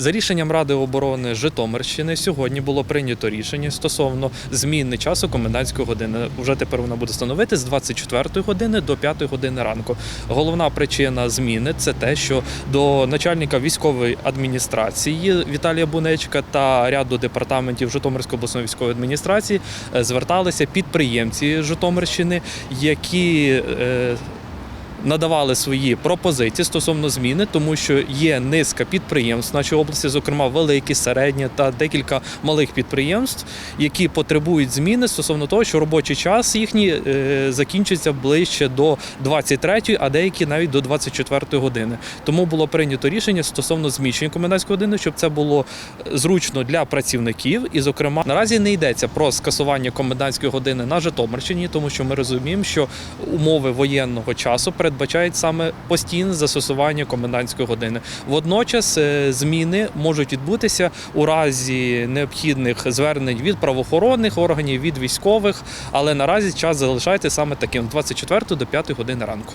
За рішенням Ради оборони Житомирщини сьогодні було прийнято рішення стосовно зміни часу комендантської години. Вже тепер вона буде становити з 24 години до 5 години ранку. Головна причина зміни це те, що до начальника військової адміністрації Віталія Бунечка та ряду департаментів Житомирської обласної військової адміністрації е, зверталися підприємці Житомирщини, які е, надавали свої пропозиції стосовно зміни, тому що є низка підприємств в нашій області, зокрема великі, середні та декілька малих підприємств, які потребують зміни стосовно того, що робочий час їхній е, закінчиться ближче до 23-ї, а деякі навіть до 24-ї години. Тому було прийнято рішення стосовно зміщення комендантської години, щоб це було зручно для працівників. І, зокрема, наразі не йдеться про скасування комендантської години на Житомирщині, тому що ми розуміємо, що умови воєнного часу передбачають саме постійне застосування комендантської години. Водночас е, зміни можуть відбутися у разі необхідних звернень від правоохоронних органів, від військових, але наразі час залишається саме таким з 24 до 5 години ранку.